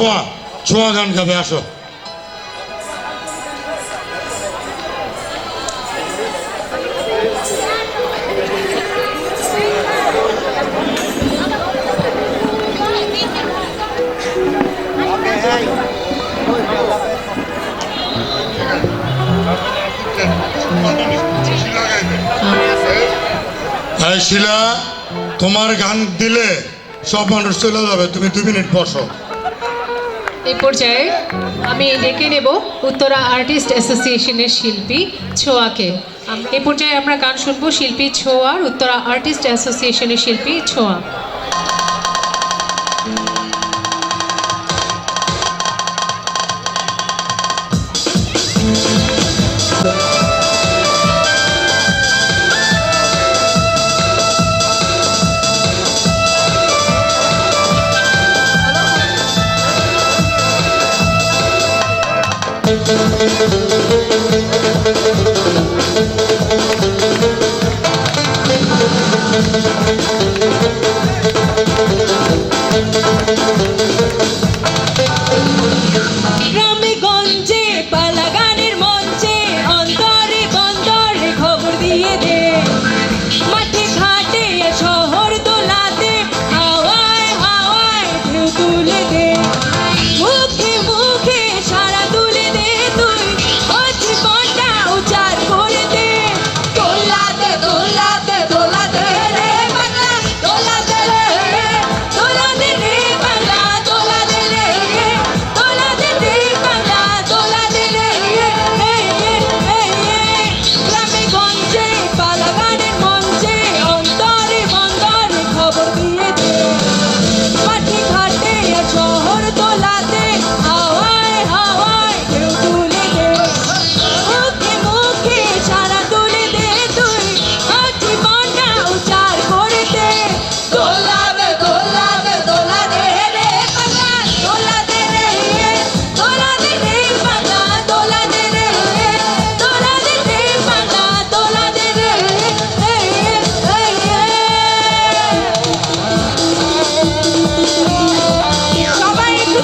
ছোঁয়া ছোঁয়া গান গাবে, আসো। শিলা, তোমার গান দিলে সব মানুষ চলে যাবে, তুমি দু মিনিট বসো। এই পর্যায়ে আমি ডেকে নেব উত্তরা আর্টিস্ট অ্যাসোসিয়েশনের শিল্পী ছোয়াকে এ পর্যায়ে আমরা গান শুনব শিল্পী ছোয়ার, উত্তরা আর্টিস্ট অ্যাসোসিয়েশনের শিল্পী ছোয়া Thank you. Thank you.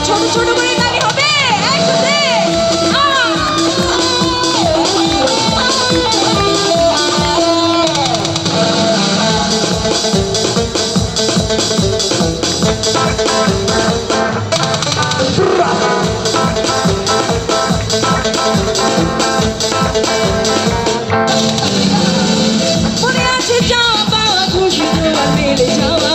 ছোট ছোট করে গাড়ি হবে। একসাথে মনে আছে যাওয়া খুশি তোমার পেলে যাওয়া।